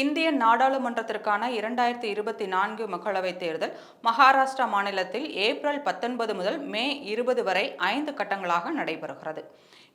இந்திய நாடாளுமன்றத்திற்கான இரண்டாயிரத்தி இருபத்தி நான்கு மக்களவைத் தேர்தல் மகாராஷ்டிரா மாநிலத்தில் ஏப்ரல் பத்தொன்பது முதல் மே இருபது வரை ஐந்து கட்டங்களாக நடைபெறுகிறது.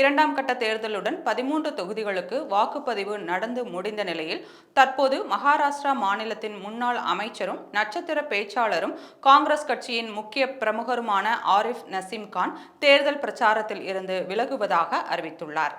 இரண்டாம் கட்ட தேர்தலுடன் பதிமூன்று தொகுதிகளுக்கு வாக்குப்பதிவு நடந்து முடிந்த நிலையில் தற்போது மகாராஷ்டிரா மாநிலத்தின் முன்னாள் அமைச்சரும் நட்சத்திர பேச்சாளரும் காங்கிரஸ் கட்சியின் முக்கிய பிரமுகருமான ஆரிஃப் நசீம் கான் தேர்தல் பிரச்சாரத்தில் இருந்து விலகுவதாக அறிவித்துள்ளார்.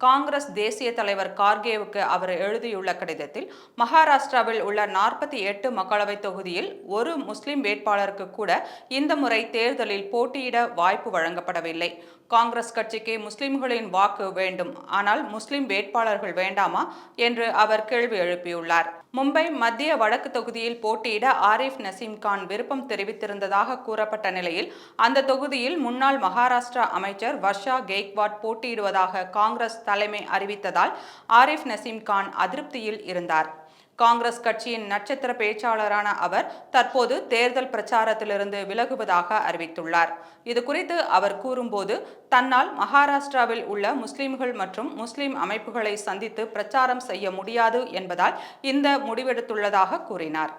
காங்கிரஸ் தேசிய தலைவர் கார்கேவுக்கு அவர் எழுதியுள்ள கடிதத்தில் மகாராஷ்டிராவில் உள்ள நாற்பத்தி எட்டு மக்களவைத் தொகுதியில் ஒரு முஸ்லிம் வேட்பாளருக்கு கூட இந்த முறை தேர்தலில் போட்டியிட வாய்ப்பு வழங்கப்படவில்லை. காங்கிரஸ் கட்சிக்கு முஸ்லிம்களின் வாக்கு வேண்டும். ஆனால் முஸ்லிம் வேட்பாளர்கள் வேண்டாமா என்று அவர் கேள்வி எழுப்பியுள்ளார். மும்பை மத்திய வடக்கு தொகுதியில் போட்டியிட ஆரிஃப் நசீம் கான் விருப்பம் தெரிவித்திருந்ததாக கூறப்பட்ட நிலையில் அந்த தொகுதியில் முன்னாள் மகாராஷ்டிரா அமைச்சர் வர்ஷா கெய்க்வாட் போட்டியிடுவதாக காங்கிரஸ் தலைமை அறிவித்ததால் ஆரிஃப் நசீம் கான் அதிருப்தியில் இருந்தார். காங்கிரஸ் கட்சியின் நட்சத்திர பேச்சாளரான அவர் தற்போது தேர்தல் பிரச்சாரத்திலிருந்து விலகுவதாக அறிவித்துள்ளார். இது குறித்து அவர் கூறும்போது தன்னால் மகாராஷ்டிராவில் உள்ள முஸ்லிம்கள் மற்றும் முஸ்லிம் அமைப்புகளை சந்தித்து பிரச்சாரம் செய்ய முடியாது என்பதால் இந்த முடிவெடுத்துள்ளதாக கூறினார்.